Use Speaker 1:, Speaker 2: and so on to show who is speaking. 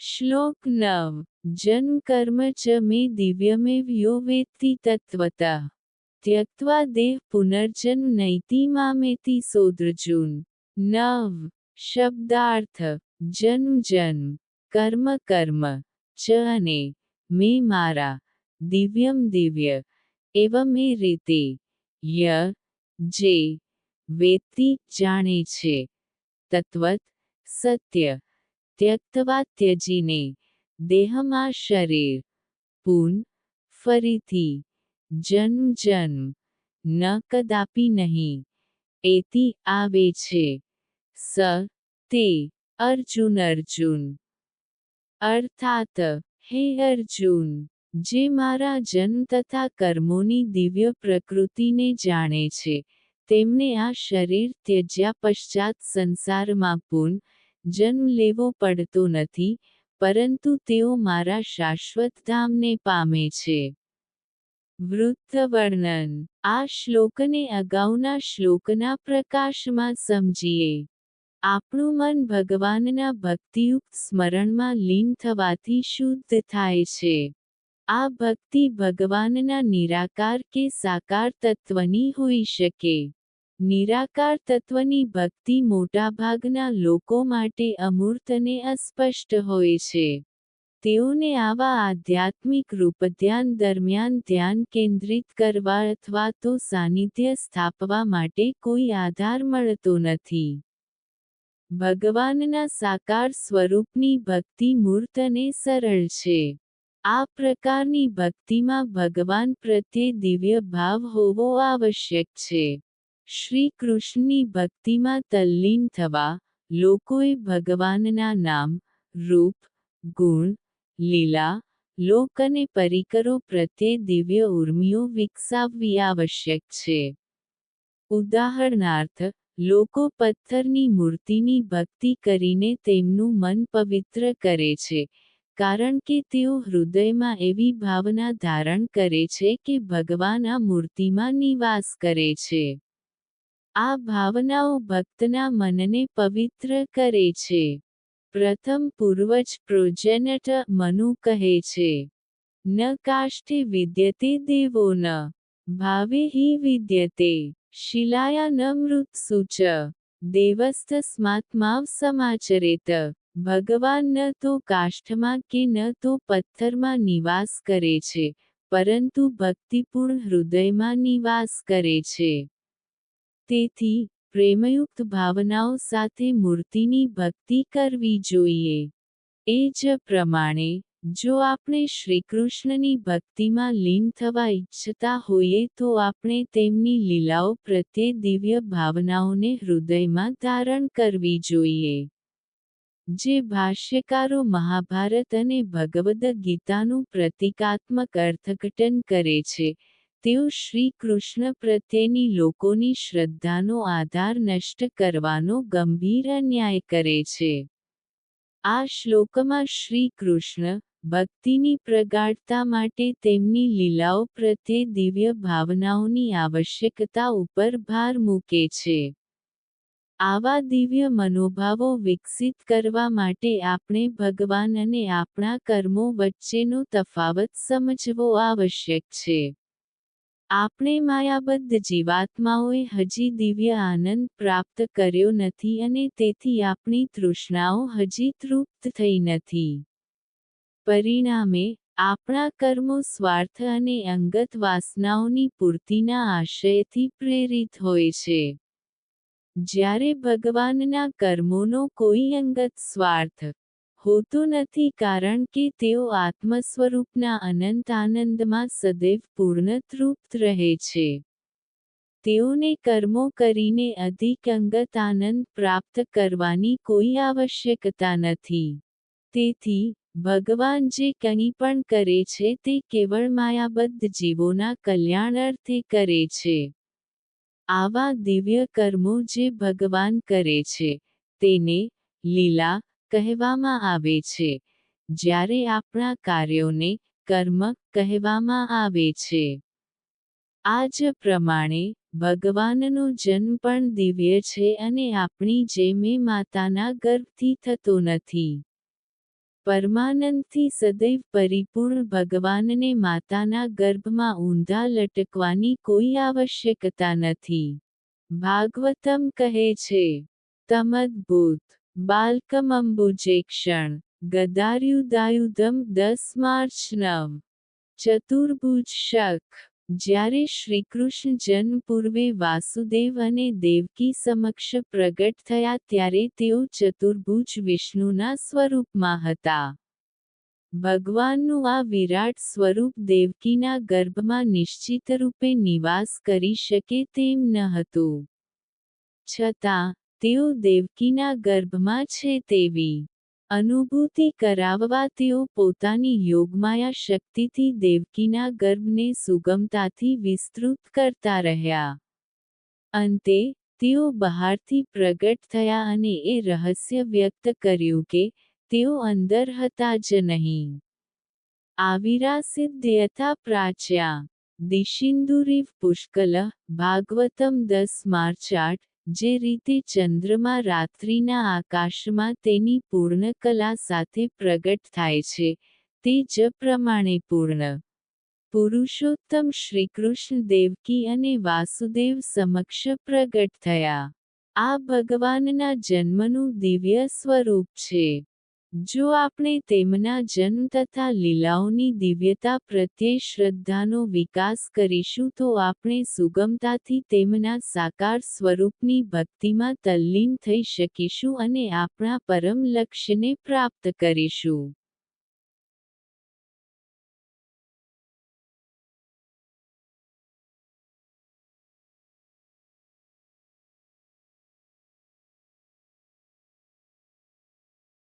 Speaker 1: શ્લોક નવ જન્મ કર્મ ચ મે દિવ્યમેવ યો વેત્તિ તત્વતા ત્યક્વા દેહ પુનર્જન્મ નૈતિ મામેતિ સોદૃજુન નવ શબ્દાર્થ જન્મ જન્મ કર્મ કર્મ ચ અને મે મારા દિવ્યમ દિવ્ય એવમ એ રીતે ય જે વેત્તિ જાણે છે તત્વત સત્ય ત્યક્તવા ત્યજીને, દેહમાં શરીર, પૂન, ફરીથી, જન્મ જન્મ ન કદાપી નહીં એતી આવે છે, સ, તે, અર્જુન અર્જુન. અર્થાત, હે અર્જુન, જે મારા જન્મ તથા કર્મોની દિવ્ય પ્રકૃતિને જાણે છે, તેમને આ શરીર ત્યજ્યા પશ્ચાત સંસારમાં પૂન જન્મ લેવો પડતો નથી, પરંતુ તેઓ મારા શાશ્વત ધામને પામે છે. વૃદ્ધ વર્ણન આ શ્લોકને અગાઉના શ્લોકના પ્રકાશમાં સમજીએ. આપણું મન ભગવાનના ભક્તિયુક્ત સ્મરણમાં લીન થવાથી શુદ્ધ થાય છે. આ ભક્તિ ભગવાનના નિરાકાર કે સાકાર તત્વની હોઈ શકે. નિરાકાર તત્વની ભક્તિ મોટાભાગના લોકો માટે અમૂર્ત અને અસ્પષ્ટ હોય છે. તેઓને આવા આધ્યાત્મિક રૂપધ્યાન દરમિયાન ધ્યાન કેન્દ્રિત કરવા અથવા તો સાનિધ્ય સ્થાપવા માટે કોઈ આધાર મળતો નથી. ભગવાનના સાકાર સ્વરૂપની ભક્તિ મૂર્ત અને સરળ છે. આ પ્રકારની ભક્તિમાં ભગવાન પ્રત્યે દિવ્ય ભાવ હોવો આવશ્યક છે. શ્રી કૃષ્ણની ભક્તિમાં તલ્લીન થવા લોકોએ ભગવાનના નામ, રૂપ, ગુણ, લીલા, લોક અને પરિકરો પ્રત્યે દિવ્ય ઉર્મિઓ વિકસાવવી આવશ્યક છે. ઉદાહરણાર્થ, લોકો પથ્થરની મૂર્તિની ભક્તિ કરીને તેમનું મન પવિત્ર કરે છે, કારણ કે તેઓ હૃદયમાં એવી ભાવના ધારણ કરે છે કે ભગવાન આ મૂર્તિમાં નિવાસ કરે છે. આ ભાવનાઓ ભક્તના મનને પવિત્ર કરે છે. પ્રથમ પૂર્વજ પ્રોજેનટ મનુ કહે છે, ન કાષ્ઠે વિદ્યતે દેવો ન, ભાવે હિ વિદ્યતે, શિલાયા ન મૃત્સુ ચ દેવસ્તસ્માત્માવ સમાચરેત, ભગવાન ન તો કાષ્ઠમાં કે ન તો પથ્થરમાં નિવાસ કરે છે, પરંતુ ભક્તિપૂર્ણ હૃદયમાં નિવાસ કરે છે. તેથી પ્રેમયુક્ત ભાવનાઓ સાથે મૂર્તિની ભક્તિ કરવી જોઈએ. એ જ પ્રમાણે, જો આપણે શ્રીકૃષ્ણની ભક્તિમાં લીન થવા ઈચ્છતા હોઈએ તો આપણે તેમની લીલાઓ પ્રત્યે દિવ્ય ભાવનાઓને હૃદયમાં ધારણ કરવી જોઈએ. જે ભાષ્યકારો મહાભારત અને ભગવદ ગીતાનું પ્રતિકાત્મક અર્થઘટન કરે છે તેઓ શ્રી કૃષ્ણ પ્રત્યેની લોકોની શ્રદ્ધાનો આધાર નષ્ટ કરવાનો ગંભીર અન્યાય કરે છે. આ શ્લોકમાં શ્રી કૃષ્ણ ભક્તિની પ્રગાઢતા માટે તેમની લીલાઓ પ્રત્યે દિવ્ય ભાવનાઓની આવશ્યકતા ઉપર ભાર મૂકે છે. આવા દિવ્ય મનોભાવો વિકસિત કરવા માટે આપણે ભગવાન અને આપણા કર્મો વચ્ચેનો તફાવત સમજવો આવશ્યક છે. આપણે માયાબદ્ધ જીવાત્માઓએ હજી દિવ્ય આનંદ પ્રાપ્ત કર્યો નથી અને તેથી આપણી તૃષ્ણાઓ હજી તૃપ્ત થઈ નથી. પરિણામે, આપણા કર્મો સ્વાર્થ અને અંગત વાસનાઓની પૂર્તિના આશયથી પ્રેરિત હોય છે. જ્યારે ભગવાનના કર્મોનો કોઈ અંગત સ્વાર્થ હોતું નથી કારણ કે તેઓ આત્મ સ્વરૂપના અનંત આનંદમાં સદૈવ પૂર્ણતૃપ્ત રહે છે. તેઓને કર્મો કરીને અધિક અંગત આનંદ પ્રાપ્ત કરવાની કોઈ આવશ્યકતા નથી. તેથી, ભગવાન જે કંઈ પણ કરે છે તે કેવળ માયાબદ્ધ જીવોના કલ્યાણ અર્થે કરે છે. આવા દિવ્ય કર્મો જે ભગવાન કરે છે, તેને લીલા કહેવામાં આવે છે. જ્યારે આપણા કાર્યોને કર્મ કહેવામાં આવે છે. આ જ પ્રમાણે ભગવાનનો જન્મ પણ દિવ્ય છે અને આપણી જેમે માતાના ગર્ભથી થતો નથી. પરમાનંદથી સદૈવ પરિપૂર્ણ ભગવાનને માતાના ગર્ભમાં ઊંધા લટકવાની કોઈ આવશ્યકતા નથી. ભાગવતમ કહે છે, તમદ્ભૂત બાલકમંબુજેક્ષણ, ગદાર્યુદાયુધમ દસ માર્ચ નવ, ચતુર્ભુજ શક, જ્યારે શ્રીકૃષ્ણ જન્મ પૂર્વે વાસુદેવ અને દેવકી સમક્ષ પ્રગટ થયા ત્યારે તેઓ ચતુર્ભુજ વિષ્ણુના સ્વરૂપમાં હતા. ભગવાનનું આ વિરાટ સ્વરૂપ દેવકીના ગર્ભમાં નિશ્ચિત રૂપે નિવાસ કરી શકે તેમ ન હતું. છતાં તેઓ દેવકીના ગર્ભમાં છે તેવી અનુભૂતિ કરાવવા તેઓ પોતાની યોગમાયા શક્તિથી દેવકીના ગર્ભને સુગમતાથી વિસ્તૃત કરતા રહ્યા. અંતે, તેઓ બહારથી પ્રગટ થયા અને એ રહસ્ય વ્યક્ત કર્યું કે તેઓ અંદર હતા જ નહીં. આવિરા સિદ્ધયથા પ્રાચ્યા. દિશિન્દુરીવ પુષ્કલ ભાગવતમ દસ માર્ચ આઠ જે રીતે ચંદ્રમા રાત્રિના આકાશમાં તેની પૂર્ણ કલા સાથે પ્રગટ થાય છે, તે જ પ્રમાણે પૂર્ણ. પુરુષોત્તમ શ્રીકૃષ્ણ દેવકી અને વાસુદેવ સમક્ષ પ્રગટ થયા. આ ભગવાનના જન્મનું દિવ્ય સ્વરૂપ છે. જો આપણે તેમના જન્મ તથા લીલાઓની દિવ્યતા પ્રત્યે શ્રદ્ધાનો વિકાસ કરીશું તો આપણે સુગમતાથી તેમના સાકાર સ્વરૂપની ભક્તિમાં તલ્લીન થઈ શકીશું અને આપણા પરમ લક્ષ્યને પ્રાપ્ત કરીશું.